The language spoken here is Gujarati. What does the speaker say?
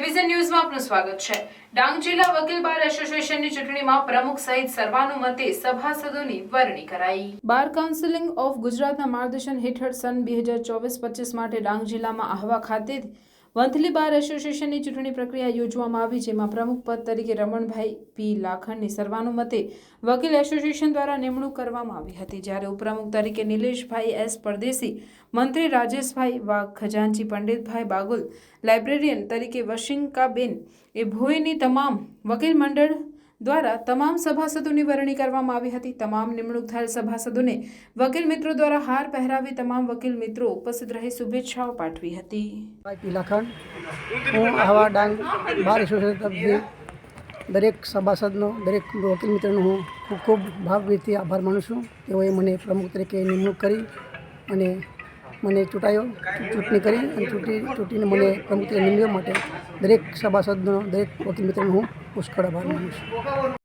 વિઝન ન્યૂઝમાં આપનું સ્વાગત છે. ડાંગ જિલ્લા વકીલ બાર એસોસિએશનની ચૂંટણીમાં પ્રમુખ સહિત સર્વાનુમતે સભાસદોની વરણી કરાઈ. બાર કાઉન્સિલિંગ ઓફ ગુજરાતના માર્ગદર્શન હેઠળ સન બે હજાર ચોવીસ પચીસ માટે ડાંગ જિલ્લામાં આહવા ખાતે વંથલી બાર એસોસિએશનની ચૂંટણી પ્રક્રિયા યોજવામાં આવી, જેમાં પ્રમુખ પદ તરીકે રમણભાઈ પી લાખણની સર્વાનુમતે વકીલ એસોસિએશન દ્વારા નિમણૂક કરવામાં આવી હતી. જ્યારે ઉપપ્રમુખ તરીકે નિલેશભાઈ એસ પરદેશી, મંત્રી રાજેશભાઈ વાઘ ખજાનજી પંડિતભાઈ બાગુલ, લાઇબ્રેરિયન તરીકે વશિંકાબેન એ ભોયની તમામ વકીલ મંડળ દ્વારા તમામ સભાસદોની વરણી કરવામાં આવી હતી. તમામ નિમણૂક થયેલ સભાસદોને વકીલ મિત્રો દ્વારા હાર પહેરાવી તમામ વકીલ મિત્રો ઉપસ્થિત રહી શુભેચ્છાઓ પાઠવી હતી. પીલાખંડ હું આવા ડાંગ બાર એસોસિએશન દરેક સભાસદનો, દરેક વકીલ મિત્રનો હું ખૂબ ખૂબ ભાવભીરથી આભાર માનું છું. તેઓએ મને પ્રમુખ તરીકે નિમણૂક કરી અને મને ચૂંટાયો, ચૂંટણી કરી અને ચૂંટી, ચૂંટીને મને પ્રમુખ નિમ્યો માટે દરેક સભાસદનો, દરેક વકીલ મિત્રનો હું પુષ્કળ આભાર માનું છું.